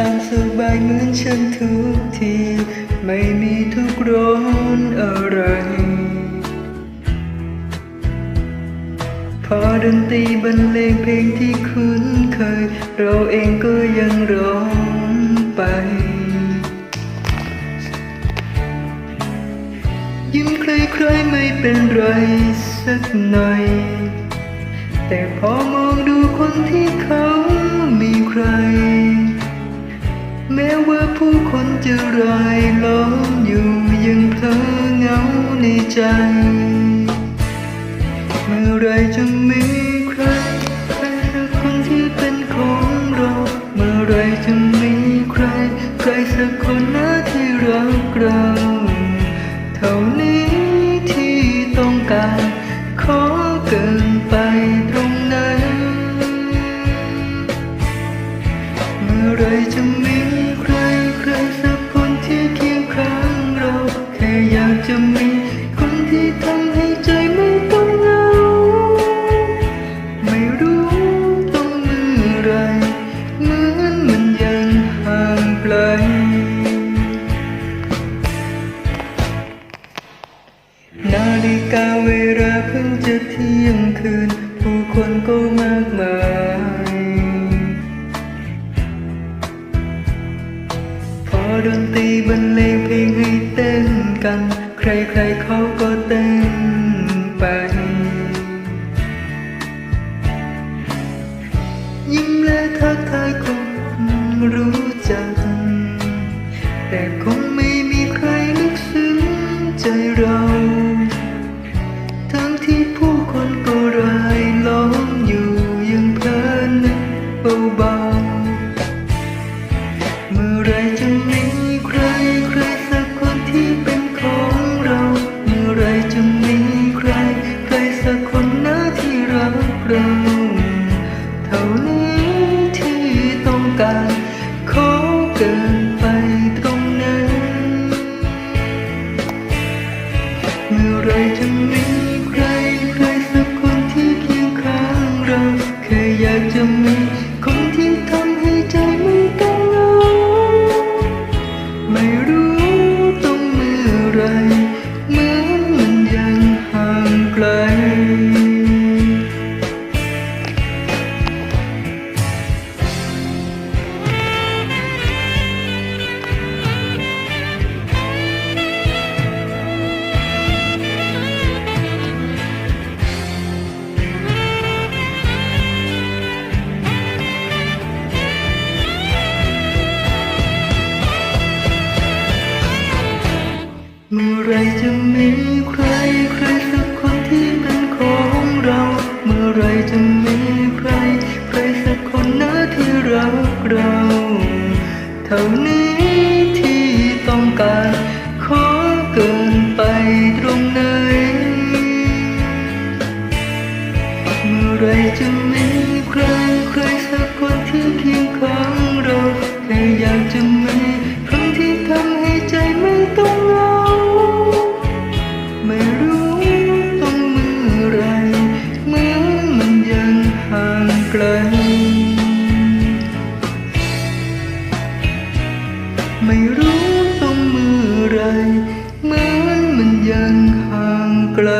ตามสบายเหมือนฉันทุกที ไม่มีทุกข์ร้อนอะไร พอดนตรีบรรเลงเพลงที่คุ้นเคย เราเองก็ยังร้องไป ยิ้มใครๆไม่เป็นไรสักหน่อย แต่พอมองดูคนที่ จะรายล้อมอยู่ยังเพลอเหงาในใจ เมื่อไรจะมีใครใครสักคนที่เป็นของเรา เมื่อไรจะมีใคร ใครสักคนนะที่รักเราเท่านี้ที่ต้องการ ขอเกินไปตรงนั้น เมื่อไรจะมีืนผู้คนก็มากมายพอดนตรีบรรเลงเพลงให้เต้นกัน ใครๆเขาก็เต้นไป ยิ้มและทักทายคนรู้จัก แต่คงไม่มีใครลึกซึ้งใจเรา เบาๆ เมื่อไรจะมีใครใครสักคนที่เป็นของเรา เมื่อไรจะมีใครใครสักคนนะที่รักเราเท่านี้ที่ต้องการขอเกิน ไรจะมีใครใครสักคนที่เป็นของเรา เมื่อไรจะมีใครใครสักคนนะที่รักเรา เท่านี้ที่ต้องการ ขอเกินไปตรงไหน เมื่อไรจะ ไม่รู้ต้องมือไรเหมือนมันยังห่างไกล